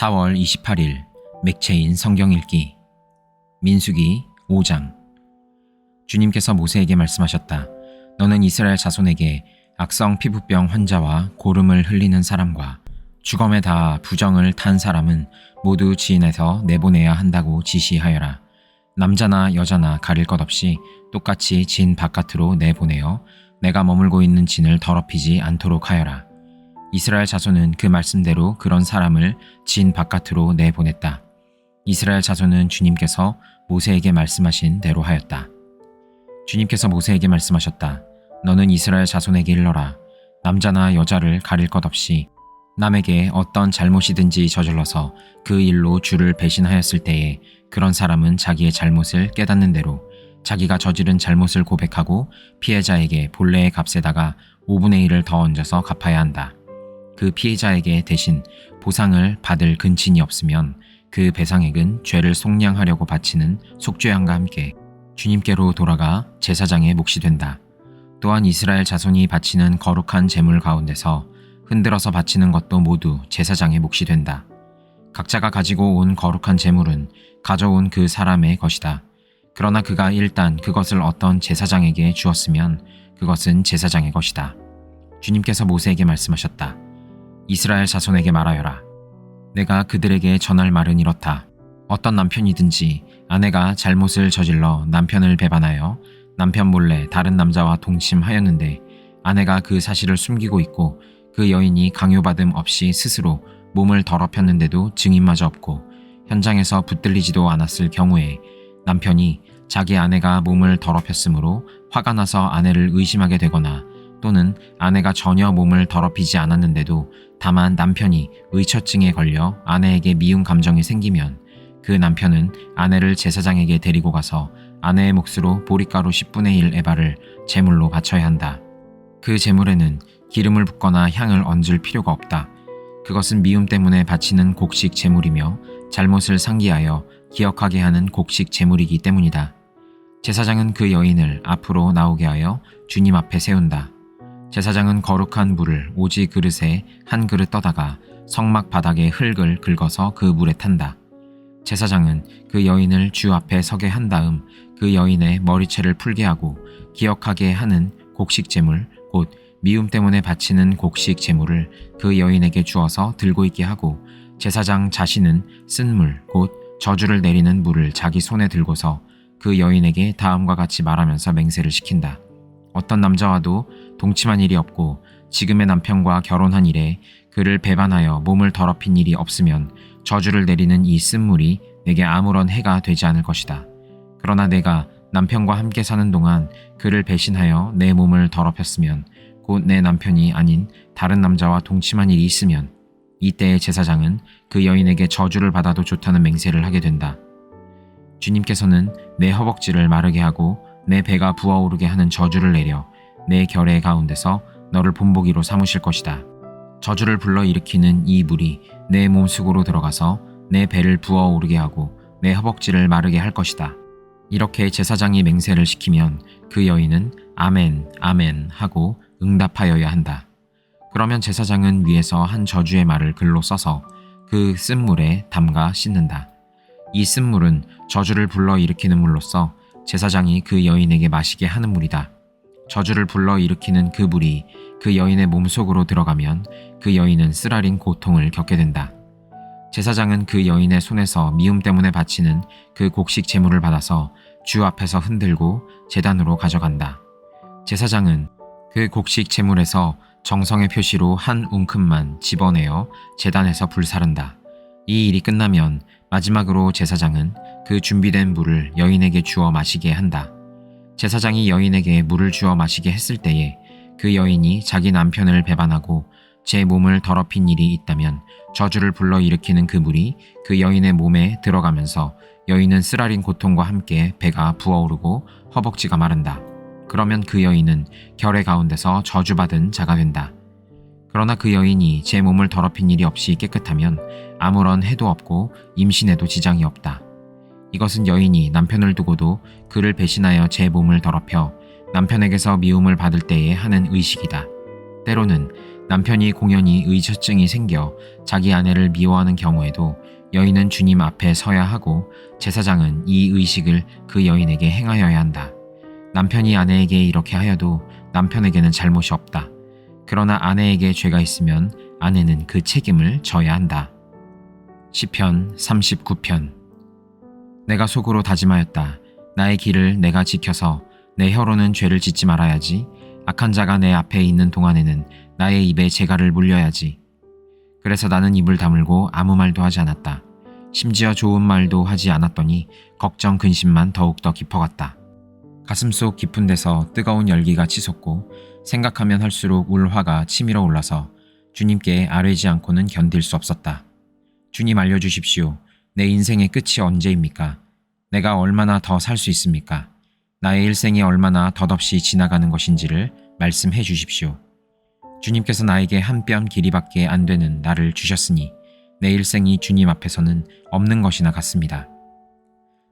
4월 28일 맥체인 성경 읽기 민수기 5장 주님께서 모세에게 말씀하셨다. 너는 이스라엘 자손에게 악성 피부병 환자와 고름을 흘리는 사람과 주검에 다 부정을 탄 사람은 모두 지인에서 내보내야 한다고 지시하여라. 남자나 여자나 가릴 것 없이 똑같이 진 바깥으로 내보내어 내가 머물고 있는 진을 더럽히지 않도록 하여라. 이스라엘 자손은 그 말씀대로 그런 사람을 진 바깥으로 내보냈다. 이스라엘 자손은 주님께서 모세에게 말씀하신 대로 하였다. 주님께서 모세에게 말씀하셨다. 너는 이스라엘 자손에게 일러라. 남자나 여자를 가릴 것 없이 남에게 어떤 잘못이든지 저질러서 그 일로 주를 배신하였을 때에 그런 사람은 자기의 잘못을 깨닫는 대로 자기가 저지른 잘못을 고백하고 피해자에게 본래의 값에다가 5분의 1을 더 얹어서 갚아야 한다. 그 피해자에게 대신 보상을 받을 근친이 없으면 그 배상액은 죄를 속량하려고 바치는 속죄양과 함께 주님께로 돌아가 제사장의 몫이 된다. 또한 이스라엘 자손이 바치는 거룩한 제물 가운데서 흔들어서 바치는 것도 모두 제사장의 몫이 된다. 각자가 가지고 온 거룩한 제물은 가져온 그 사람의 것이다. 그러나 그가 일단 그것을 어떤 제사장에게 주었으면 그것은 제사장의 것이다. 주님께서 모세에게 말씀하셨다. 이스라엘 자손에게 말하여라. 내가 그들에게 전할 말은 이렇다. 어떤 남편이든지 아내가 잘못을 저질러 남편을 배반하여 남편 몰래 다른 남자와 동침하였는데 아내가 그 사실을 숨기고 있고 그 여인이 강요받음 없이 스스로 몸을 더럽혔는데도 증인마저 없고 현장에서 붙들리지도 않았을 경우에 남편이 자기 아내가 몸을 더럽혔으므로 화가 나서 아내를 의심하게 되거나 또는 아내가 전혀 몸을 더럽히지 않았는데도 다만 남편이 의처증에 걸려 아내에게 미운 감정이 생기면 그 남편은 아내를 제사장에게 데리고 가서 아내의 몫으로 보리가루 10분의 1 에바를 제물로 바쳐야 한다. 그 제물에는 기름을 붓거나 향을 얹을 필요가 없다. 그것은 미움 때문에 바치는 곡식 제물이며 잘못을 상기하여 기억하게 하는 곡식 제물이기 때문이다. 제사장은 그 여인을 앞으로 나오게 하여 주님 앞에 세운다. 제사장은 거룩한 물을 오지 그릇에 한 그릇 떠다가 성막 바닥에 흙을 긁어서 그 물에 탄다. 제사장은 그 여인을 주 앞에 서게 한 다음 그 여인의 머리채를 풀게 하고 기억하게 하는 곡식 제물 곧 미움 때문에 바치는 곡식 제물을 그 여인에게 주어서 들고 있게 하고 제사장 자신은 쓴 물 곧 저주를 내리는 물을 자기 손에 들고서 그 여인에게 다음과 같이 말하면서 맹세를 시킨다. 어떤 남자와도 동침한 일이 없고 지금의 남편과 결혼한 일에 그를 배반하여 몸을 더럽힌 일이 없으면 저주를 내리는 이 쓴물이 내게 아무런 해가 되지 않을 것이다. 그러나 내가 남편과 함께 사는 동안 그를 배신하여 내 몸을 더럽혔으면 곧 내 남편이 아닌 다른 남자와 동침한 일이 있으면 이때의 제사장은 그 여인에게 저주를 받아도 좋다는 맹세를 하게 된다. 주님께서는 내 허벅지를 마르게 하고 내 배가 부어오르게 하는 저주를 내려 내 결의 가운데서 너를 본보기로 삼으실 것이다. 저주를 불러 일으키는 이 물이 내 몸속으로 들어가서 내 배를 부어오르게 하고 내 허벅지를 마르게 할 것이다. 이렇게 제사장이 맹세를 시키면 그 여인은 아멘, 아멘 하고 응답하여야 한다. 그러면 제사장은 위에서 한 저주의 말을 글로 써서 그 쓴물에 담가 씻는다. 이 쓴물은 저주를 불러 일으키는 물로서 제사장이 그 여인에게 마시게 하는 물이다. 저주를 불러 일으키는 그 물이 그 여인의 몸속으로 들어가면 그 여인은 쓰라린 고통을 겪게 된다. 제사장은 그 여인의 손에서 미움 때문에 바치는 그 곡식 제물을 받아서 주 앞에서 흔들고 재단으로 가져간다. 제사장은 그 곡식 제물에서 정성의 표시로 한 웅큼만 집어내어 재단에서 불사른다. 이 일이 끝나면 마지막으로 제사장은 그 준비된 물을 여인에게 주어 마시게 한다. 제사장이 여인에게 물을 주어 마시게 했을 때에 그 여인이 자기 남편을 배반하고 제 몸을 더럽힌 일이 있다면 저주를 불러 일으키는 그 물이 그 여인의 몸에 들어가면서 여인은 쓰라린 고통과 함께 배가 부어오르고 허벅지가 마른다. 그러면 그 여인은 결의 가운데서 저주받은 자가 된다. 그러나 그 여인이 제 몸을 더럽힌 일이 없이 깨끗하면 아무런 해도 없고 임신에도 지장이 없다. 이것은 여인이 남편을 두고도 그를 배신하여 제 몸을 더럽혀 남편에게서 미움을 받을 때에 하는 의식이다. 때로는 남편이 공연히 의처증이 생겨 자기 아내를 미워하는 경우에도 여인은 주님 앞에 서야 하고 제사장은 이 의식을 그 여인에게 행하여야 한다. 남편이 아내에게 이렇게 하여도 남편에게는 잘못이 없다. 그러나 아내에게 죄가 있으면 아내는 그 책임을 져야 한다. 시편 39편 내가 속으로 다짐하였다. 나의 길을 내가 지켜서 내 혀로는 죄를 짓지 말아야지. 악한 자가 내 앞에 있는 동안에는 나의 입에 재갈을 물려야지. 그래서 나는 입을 다물고 아무 말도 하지 않았다. 심지어 좋은 말도 하지 않았더니 걱정 근심만 더욱더 깊어갔다. 가슴속 깊은 데서 뜨거운 열기가 치솟고 생각하면 할수록 울화가 치밀어 올라서 주님께 아뢰지 않고는 견딜 수 없었다. 주님 알려주십시오. 내 인생의 끝이 언제입니까? 내가 얼마나 더 살 수 있습니까? 나의 일생이 얼마나 덧없이 지나가는 것인지를 말씀해 주십시오. 주님께서 나에게 한 뼘 길이밖에 안 되는 나를 주셨으니 내 일생이 주님 앞에서는 없는 것이나 같습니다.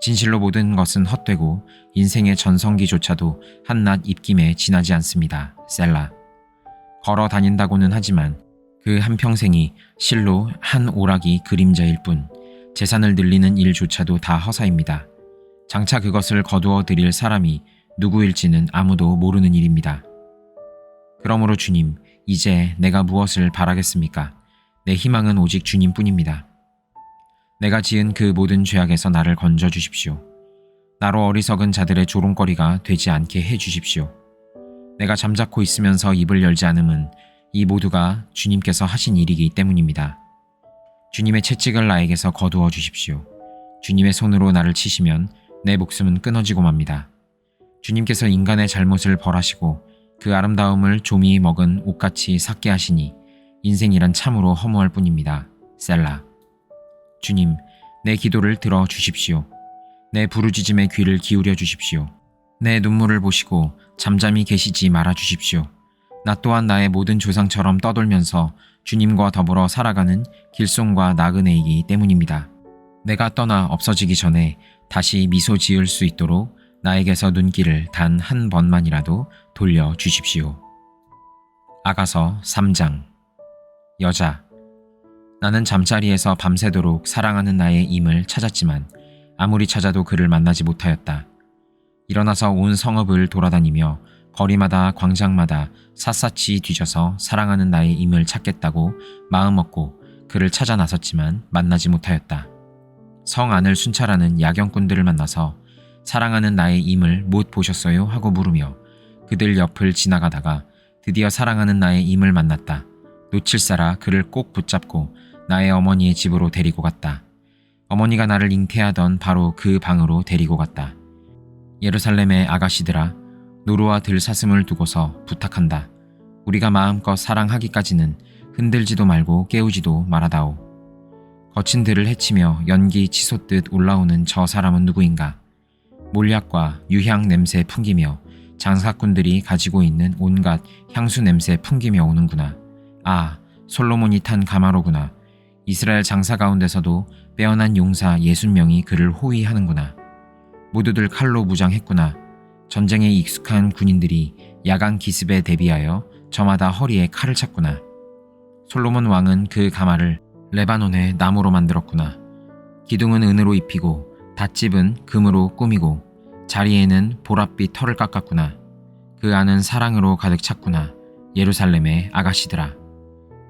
진실로 모든 것은 헛되고 인생의 전성기조차도 한낱 입김에 지나지 않습니다. 셀라. 걸어 다닌다고는 하지만 그 한평생이 실로 한 오락이 그림자일 뿐 재산을 늘리는 일조차도 다 허사입니다. 장차 그것을 거두어 드릴 사람이 누구일지는 아무도 모르는 일입니다. 그러므로 주님, 이제 내가 무엇을 바라겠습니까? 내 희망은 오직 주님뿐입니다. 내가 지은 그 모든 죄악에서 나를 건져 주십시오. 나로 어리석은 자들의 조롱거리가 되지 않게 해 주십시오. 내가 잠자코 있으면서 입을 열지 않음은 이 모두가 주님께서 하신 일이기 때문입니다. 주님의 채찍을 나에게서 거두어 주십시오. 주님의 손으로 나를 치시면 내 목숨은 끊어지고 맙니다. 주님께서 인간의 잘못을 벌하시고 그 아름다움을 좀이 먹은 옷같이 삭게 하시니 인생이란 참으로 허무할 뿐입니다. 셀라. 주님, 내 기도를 들어 주십시오. 내 부르짖음에 귀를 기울여 주십시오. 내 눈물을 보시고 잠잠히 계시지 말아 주십시오. 나 또한 나의 모든 조상처럼 떠돌면서 주님과 더불어 살아가는 길송과 나그네이기 때문입니다. 내가 떠나 없어지기 전에 다시 미소 지을 수 있도록 나에게서 눈길을 단 한 번만이라도 돌려 주십시오. 아가서 3장 여자 나는 잠자리에서 밤새도록 사랑하는 나의 임을 찾았지만 아무리 찾아도 그를 만나지 못하였다. 일어나서 온 성읍을 돌아다니며 거리마다 광장마다 샅샅이 뒤져서 사랑하는 나의 임을 찾겠다고 마음먹고 그를 찾아 나섰지만 만나지 못하였다. 성 안을 순찰하는 야경꾼들을 만나서 사랑하는 나의 임을 못 보셨어요? 하고 물으며 그들 옆을 지나가다가 드디어 사랑하는 나의 임을 만났다. 놓칠사라 그를 꼭 붙잡고 나의 어머니의 집으로 데리고 갔다. 어머니가 나를 잉태하던 바로 그 방으로 데리고 갔다. 예루살렘의 아가씨들아, 노루와 들 사슴을 두고서 부탁한다. 우리가 마음껏 사랑하기까지는 흔들지도 말고 깨우지도 말아다오. 거친 들을 헤치며 연기 치솟듯 올라오는 저 사람은 누구인가? 몰약과 유향 냄새 풍기며 장사꾼들이 가지고 있는 온갖 향수 냄새 풍기며 오는구나. 아, 솔로몬이 탄 가마로구나. 이스라엘 장사 가운데서도 빼어난 용사 예순 명이 그를 호위하는구나. 모두들 칼로 무장했구나. 전쟁에 익숙한 군인들이 야간 기습에 대비하여 저마다 허리에 칼을 찼구나. 솔로몬 왕은 그 가마를 레바논의 나무로 만들었구나. 기둥은 은으로 입히고 닷집은 금으로 꾸미고 자리에는 보랏빛 털을 깎았구나. 그 안은 사랑으로 가득 찼구나. 예루살렘의 아가씨들아.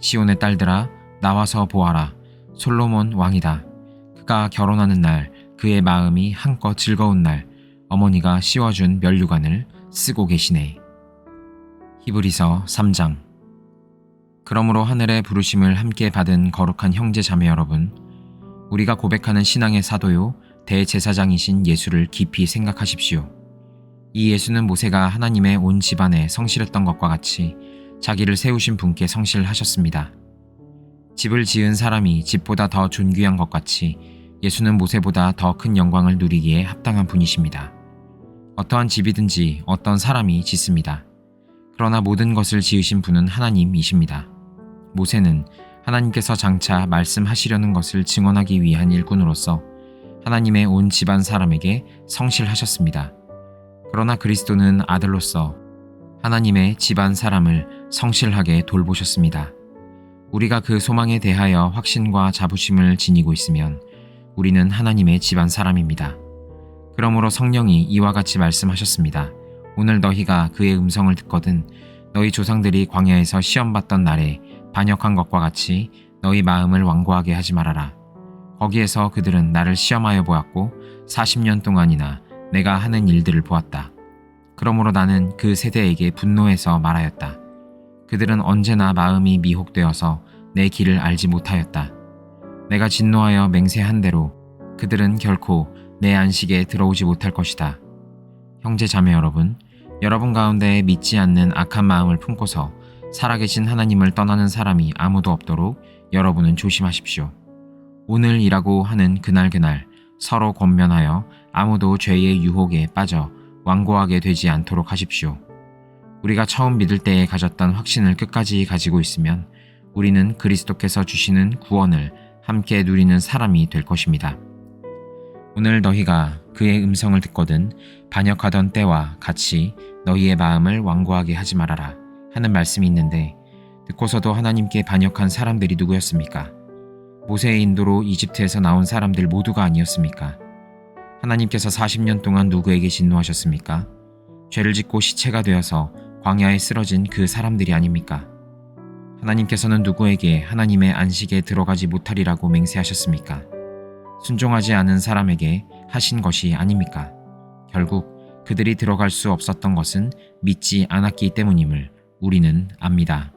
시온의 딸들아 나와서 보아라. 솔로몬 왕이다. 그가 결혼하는 날 그의 마음이 한껏 즐거운 날 어머니가 씌워준 면류관을 쓰고 계시네. 히브리서 3장 그러므로 하늘의 부르심을 함께 받은 거룩한 형제 자매 여러분 우리가 고백하는 신앙의 사도요 대제사장이신 예수를 깊이 생각하십시오. 이 예수는 모세가 하나님의 온 집안에 성실했던 것과 같이 자기를 세우신 분께 성실하셨습니다. 집을 지은 사람이 집보다 더 존귀한 것 같이 예수는 모세보다 더 큰 영광을 누리기에 합당한 분이십니다. 어떠한 집이든지 어떤 사람이 짓습니다. 그러나 모든 것을 지으신 분은 하나님이십니다. 모세는 하나님께서 장차 말씀하시려는 것을 증언하기 위한 일꾼으로서 하나님의 온 집안 사람에게 성실하셨습니다. 그러나 그리스도는 아들로서 하나님의 집안 사람을 성실하게 돌보셨습니다. 우리가 그 소망에 대하여 확신과 자부심을 지니고 있으면 우리는 하나님의 집안 사람입니다. 그러므로 성령이 이와 같이 말씀하셨습니다. 오늘 너희가 그의 음성을 듣거든 너희 조상들이 광야에서 시험받던 날에 반역한 것과 같이 너희 마음을 완고하게 하지 말아라. 거기에서 그들은 나를 시험하여 보았고 40년 동안이나 내가 하는 일들을 보았다. 그러므로 나는 그 세대에게 분노해서 말하였다. 그들은 언제나 마음이 미혹되어서 내 길을 알지 못하였다. 내가 진노하여 맹세한 대로 그들은 결코 내 안식에 들어오지 못할 것이다. 형제 자매 여러분, 여러분 가운데 믿지 않는 악한 마음을 품고서 살아계신 하나님을 떠나는 사람이 아무도 없도록 여러분은 조심하십시오. 오늘이라고 하는 그날 그날 서로 권면하여 아무도 죄의 유혹에 빠져 완고하게 되지 않도록 하십시오. 우리가 처음 믿을 때에 가졌던 확신을 끝까지 가지고 있으면 우리는 그리스도께서 주시는 구원을 함께 누리는 사람이 될 것입니다. 오늘 너희가 그의 음성을 듣거든 반역하던 때와 같이 너희의 마음을 완고하게 하지 말아라 하는 말씀이 있는데 듣고서도 하나님께 반역한 사람들이 누구였습니까? 모세의 인도로 이집트에서 나온 사람들 모두가 아니었습니까? 하나님께서 40년 동안 누구에게 진노하셨습니까? 죄를 짓고 시체가 되어서 광야에 쓰러진 그 사람들이 아닙니까? 하나님께서는 누구에게 하나님의 안식에 들어가지 못하리라고 맹세하셨습니까? 순종하지 않은 사람에게 하신 것이 아닙니까? 결국 그들이 들어갈 수 없었던 것은 믿지 않았기 때문임을 우리는 압니다.